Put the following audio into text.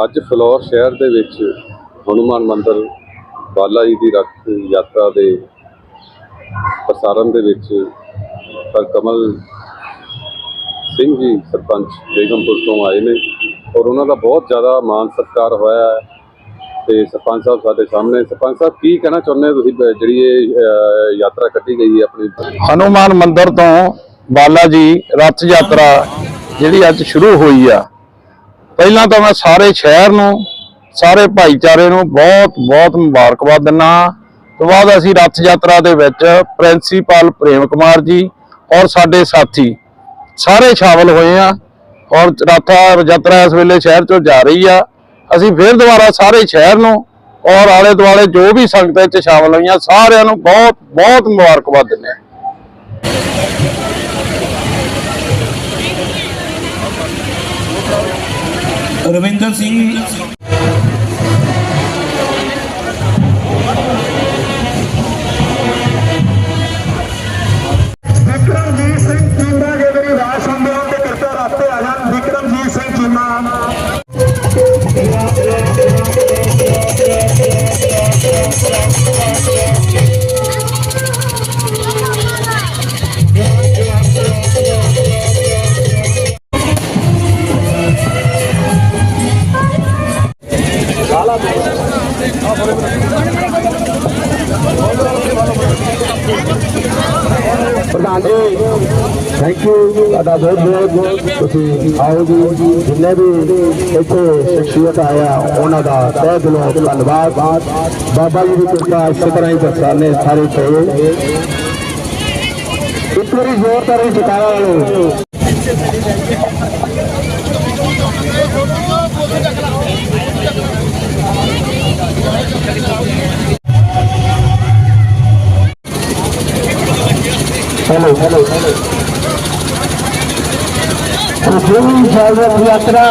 ਅੱਜ ਫਲੋਰ ਸ਼ਹਿਰ ਦੇ ਵਿੱਚ ਹਨੂਮਾਨ ਮੰਦਿਰ ਬਾਲਾ ਜੀ ਦੀ ਰੱਥ ਯਾਤਰਾ ਦੇ ਪ੍ਰਸਾਰਣ ਦੇ ਵਿੱਚ ਪਰ ਕਮਲ ਸਿੰਘ ਜੀ ਸਰਪੰਚ ਬੇਗਮਪੁਰ ਤੋਂ ਆਏ ਨੇ ਔਰ ਉਹਨਾਂ ਦਾ ਬਹੁਤ ਜ਼ਿਆਦਾ ਮਾਣ ਸਤਿਕਾਰ ਹੋਇਆ ਹੈ ਤੇ ਸਰਪੰਚ ਸਾਹਿਬ ਸਾਡੇ ਸਾਹਮਣੇ। ਸਰਪੰਚ ਸਾਹਿਬ, ਕੀ ਕਹਿਣਾ ਚਾਹੁੰਦੇ ਤੁਸੀਂ ਜਿਹੜੀ ਇਹ ਯਾਤਰਾ ਕੱਢੀ ਗਈ ਹੈ ਆਪਣੀ? ਹਨੂਮਾਨ ਮੰਦਿਰ ਤੋਂ ਬਾਲਾ ਜੀ ਰਥ ਯਾਤਰਾ ਜਿਹੜੀ ਅੱਜ ਸ਼ੁਰੂ ਹੋਈ ਆ ਪਹਿਲਾਂ ਤਾਂ ਮੈਂ ਸਾਰੇ ਸ਼ਹਿਰ ਨੂੰ, ਸਾਰੇ ਭਾਈਚਾਰੇ ਨੂੰ ਬਹੁਤ ਬਹੁਤ ਮੁਬਾਰਕਬਾਦ ਦਿੰਦਾ ਤੋਂ ਬਾਅਦ ਅਸੀਂ ਰੱਥ ਯਾਤਰਾ ਦੇ ਵਿੱਚ ਪ੍ਰਿੰਸੀਪਲ ਪ੍ਰੇਮ ਕੁਮਾਰ ਜੀ ਔਰ ਸਾਡੇ ਸਾਥੀ ਸਾਰੇ ਸ਼ਾਮਲ ਹੋਏ ਆ ਔਰ ਰੱਥ ਯਾਤਰਾ ਇਸ ਵੇਲੇ ਸ਼ਹਿਰ ਚੋਂ ਜਾ ਰਹੀ ਆ। ਅਸੀਂ ਫਿਰ ਦੁਬਾਰਾ ਸਾਰੇ ਸ਼ਹਿਰ ਨੂੰ ਔਰ ਆਲੇ ਦੁਆਲੇ ਜੋ ਵੀ ਸੰਗਤਾਂ 'ਚ ਸ਼ਾਮਲ ਹੋਈਆਂ, ਸਾਰਿਆਂ ਨੂੰ ਬਹੁਤ ਬਹੁਤ ਮੁਬਾਰਕਬਾਦ ਦਿੰਦੇ ਹਾਂ। Sorvendra Singh. ਪ੍ਰਧਾਨ ਜੀ ਥੈਂਕ ਯੂ ਤੁਹਾਡਾ ਬਹੁਤ ਬਹੁਤ ਤੁਸੀਂ ਆਓ ਜੀ। ਜਿੰਨੇ ਵੀ ਇੱਥੇ ਸ਼ਖਸੀਅਤ ਆਇਆ ਉਹਨਾਂ ਦਾ ਤਹਿ ਦਿਲੋਂ ਧੰਨਵਾਦ। ਬਾਬਾ ਜੀ ਦੀ ਕਿਰਪਾ ਇਸੇ ਤਰ੍ਹਾਂ ਹੀ ਬਰਸਾਨੇ ਸਾਰੇ ਪਏ ਇੱਕ ਵਾਰੀ ਜ਼ੋਰਦਾਰ ਹੀ ਚਕਾਇਆ ਵਾਲੋ। हेलो हेलो हेलो यात्रा